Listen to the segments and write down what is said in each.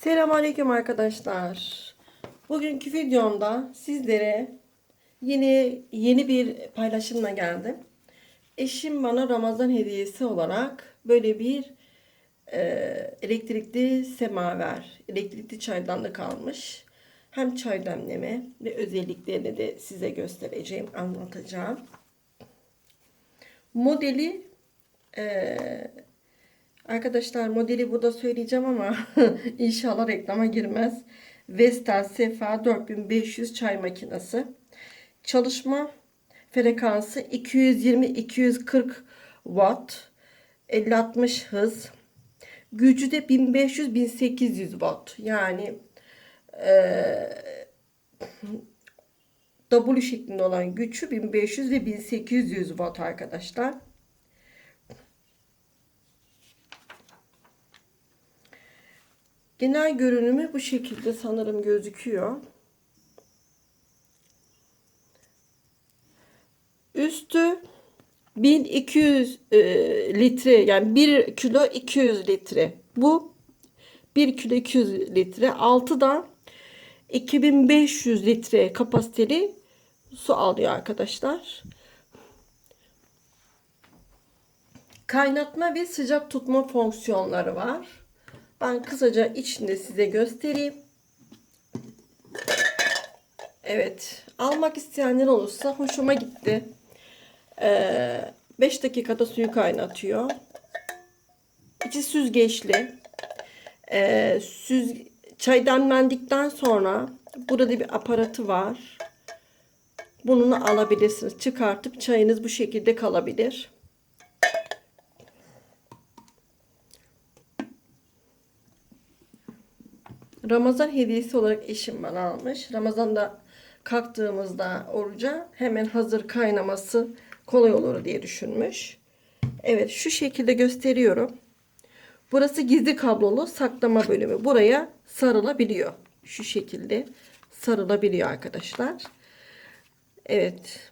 Selamünaleyküm arkadaşlar. Bugünkü videomda sizlere yeni yeni bir paylaşımla geldim. Eşim bana Ramazan hediyesi olarak böyle bir e, elektrikli semaver, elektrikli çaydanlık almış. Hem çay demleme ve özelliklerini de size göstereceğim, anlatacağım. Modeli e, Arkadaşlar modeli burada söyleyeceğim ama inşallah reklama girmez. Vestel Sefa 4500 çay makinesi. Çalışma frekansı 220-240 watt. 50-60 hız. Gücü de 1500-1800 watt. Yani eee W şeklinde olan gücü 1500 ve 1800 watt arkadaşlar. Genel görünümü bu şekilde sanırım gözüküyor. Üstü 1200 e, litre yani 1 kilo 200 litre. Bu 1 kilo 200 litre. Altı da 2500 litre kapasiteli su alıyor arkadaşlar. Kaynatma ve sıcak tutma fonksiyonları var. Ben kısaca içinde size göstereyim. Evet. Almak isteyenler olursa hoşuma gitti. 5 ee, dakikada suyu kaynatıyor. İçi süzgeçli. Ee, süz, çay demlendikten sonra burada bir aparatı var. Bunu alabilirsiniz. Çıkartıp çayınız bu şekilde kalabilir. Ramazan hediyesi olarak eşim bana almış. Ramazan'da kalktığımızda oruca hemen hazır kaynaması kolay olur diye düşünmüş. Evet şu şekilde gösteriyorum. Burası gizli kablolu saklama bölümü. Buraya sarılabiliyor. Şu şekilde sarılabiliyor arkadaşlar. Evet.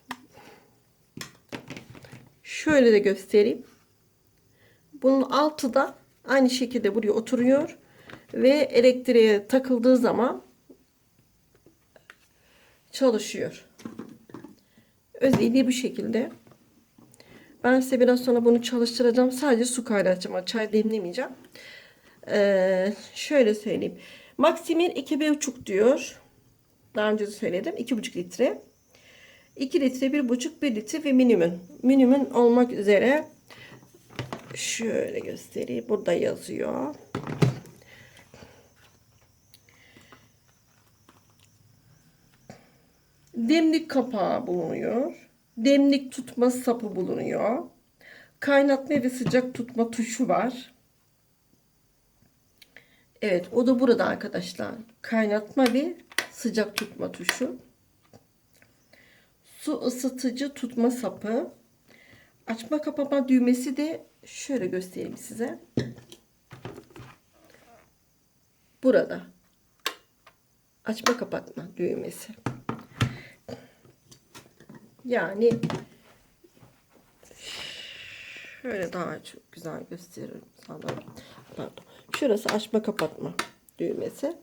Şöyle de göstereyim. Bunun altı da aynı şekilde buraya oturuyor ve elektriğe takıldığı zaman çalışıyor. Özelliği bu şekilde. Ben size biraz sonra bunu çalıştıracağım. Sadece su kaynatacağım. Çay demlemeyeceğim. Ee, şöyle söyleyeyim. Maksimin 2,5 diyor. Daha önce de söyledim. 2,5 litre. 2 litre, 1,5, 1 litre ve minimum. Minimum olmak üzere şöyle göstereyim. Burada yazıyor. Demlik kapağı bulunuyor. Demlik tutma sapı bulunuyor. Kaynatma ve sıcak tutma tuşu var. Evet o da burada arkadaşlar. Kaynatma ve sıcak tutma tuşu. Su ısıtıcı tutma sapı. Açma kapama düğmesi de şöyle göstereyim size. Burada. Açma kapatma düğmesi. Yani şöyle daha çok güzel gösteririm sanırım. Pardon. Şurası açma kapatma düğmesi.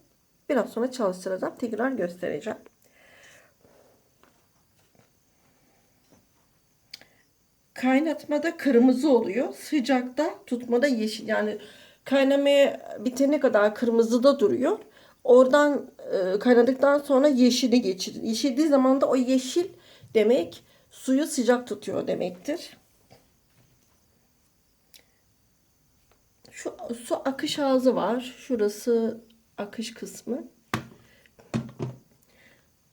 Biraz sonra çalıştıracağım. Tekrar göstereceğim. Kaynatmada kırmızı oluyor. Sıcakta tutmada yeşil. Yani kaynamaya bitene kadar kırmızıda duruyor. Oradan e, kaynadıktan sonra yeşili geçirir. Yeşildiği zaman da o yeşil demek suyu sıcak tutuyor demektir. Şu su akış ağzı var. Şurası akış kısmı.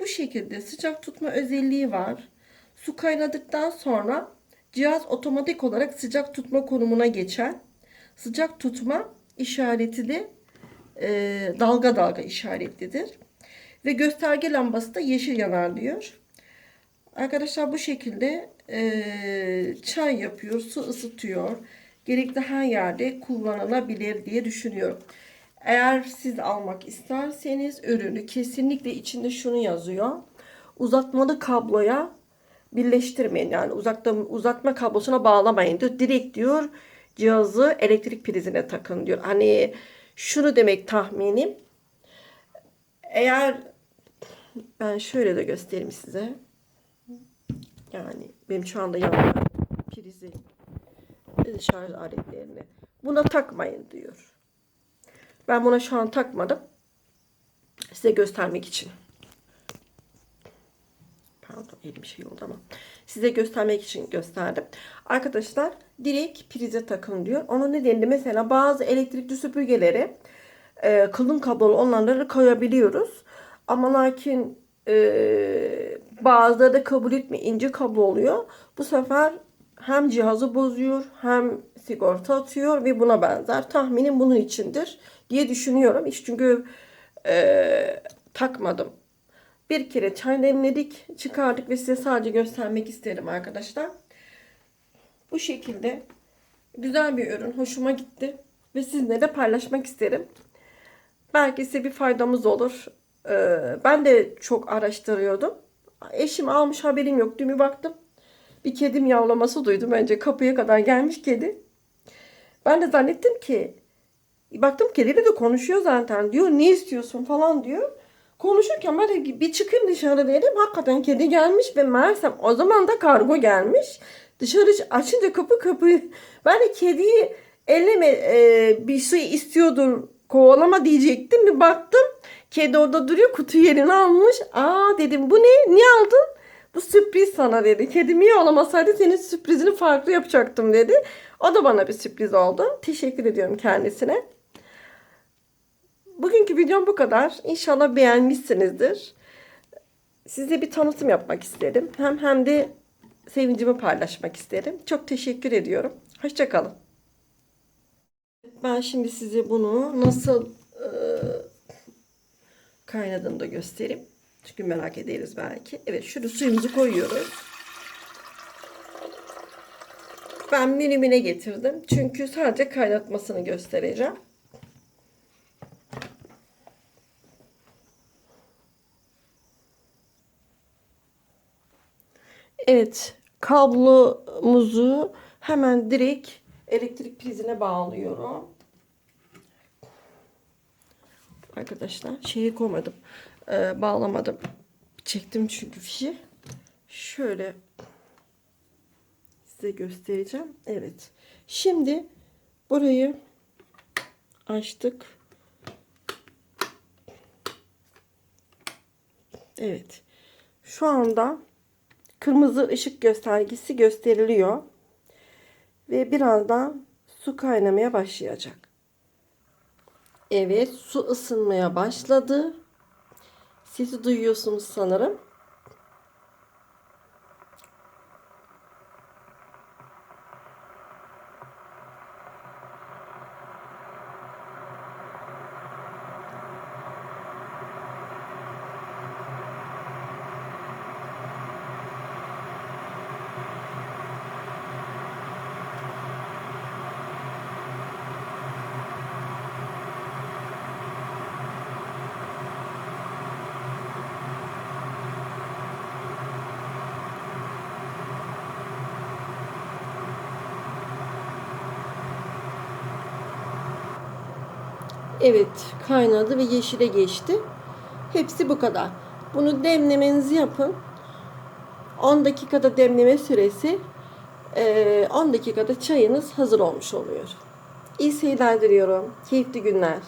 Bu şekilde sıcak tutma özelliği var. Su kaynadıktan sonra cihaz otomatik olarak sıcak tutma konumuna geçer. Sıcak tutma işareti de e, dalga dalga işaretlidir. Ve gösterge lambası da yeşil yanar diyor. Arkadaşlar bu şekilde e, çay yapıyor, su ısıtıyor. Gerekli her yerde kullanılabilir diye düşünüyorum. Eğer siz almak isterseniz ürünü kesinlikle içinde şunu yazıyor. Uzatmalı kabloya birleştirmeyin. Yani uzakta uzatma kablosuna bağlamayın diyor. Direkt diyor cihazı elektrik prizine takın diyor. Hani şunu demek tahminim. Eğer ben şöyle de göstereyim size. Yani benim şu anda yanımda prizi şarj aletlerini buna takmayın diyor. Ben buna şu an takmadım. Size göstermek için. Pardon elim şey oldu ama. Size göstermek için gösterdim. Arkadaşlar direkt prize takın diyor. Onun nedeni de mesela bazı elektrikli süpürgeleri e, kalın kablolu olanları koyabiliyoruz. Ama lakin e, bazıları da kabul etme ince kablo oluyor. Bu sefer hem cihazı bozuyor hem sigorta atıyor ve buna benzer. Tahminim bunun içindir diye düşünüyorum. Hiç çünkü e, takmadım. Bir kere çay demledik, çıkardık ve size sadece göstermek isterim arkadaşlar. Bu şekilde güzel bir ürün. Hoşuma gitti. Ve sizinle de paylaşmak isterim. Belki size bir faydamız olur. Ee, ben de çok araştırıyordum. Eşim almış haberim yok. Bir baktım. Bir kedim yavlaması duydum. Önce kapıya kadar gelmiş kedi. Ben de zannettim ki baktım kediyle de konuşuyor zaten. Diyor ne istiyorsun falan diyor. Konuşurken ben de bir çıkayım dışarı dedim. Hakikaten kedi gelmiş ve meğersem o zaman da kargo gelmiş. Dışarı açınca kapı kapı. Ben de kediyi elleme e, bir şey istiyordur kovalama diyecektim. Bir baktım kedi orada duruyor kutu yerini almış. Aa dedim bu ne? Niye aldın? Bu sürpriz sana dedi. Kedimi yollamasaydı senin sürprizini farklı yapacaktım dedi. O da bana bir sürpriz oldu. Teşekkür ediyorum kendisine. Bugünkü videom bu kadar. İnşallah beğenmişsinizdir. Size bir tanıtım yapmak istedim. Hem hem de sevincimi paylaşmak isterim. Çok teşekkür ediyorum. Hoşçakalın. Ben şimdi size bunu nasıl kaynadığını da göstereyim. Çünkü merak ederiz belki. Evet şurada suyumuzu koyuyoruz. Ben minimine getirdim. Çünkü sadece kaynatmasını göstereceğim. Evet, kablomuzu hemen direkt elektrik prizine bağlıyorum. Arkadaşlar şeyi koymadım. Ee, bağlamadım. Çektim çünkü fişi. Şöyle size göstereceğim. Evet. Şimdi burayı açtık. Evet. Şu anda kırmızı ışık göstergesi gösteriliyor. Ve birazdan su kaynamaya başlayacak. Evet, su ısınmaya başladı. Sesi duyuyorsunuz sanırım. Evet kaynadı ve yeşile geçti. Hepsi bu kadar. Bunu demlemenizi yapın. 10 dakikada demleme süresi 10 dakikada çayınız hazır olmuş oluyor. İyi seyirler diliyorum. Keyifli günler.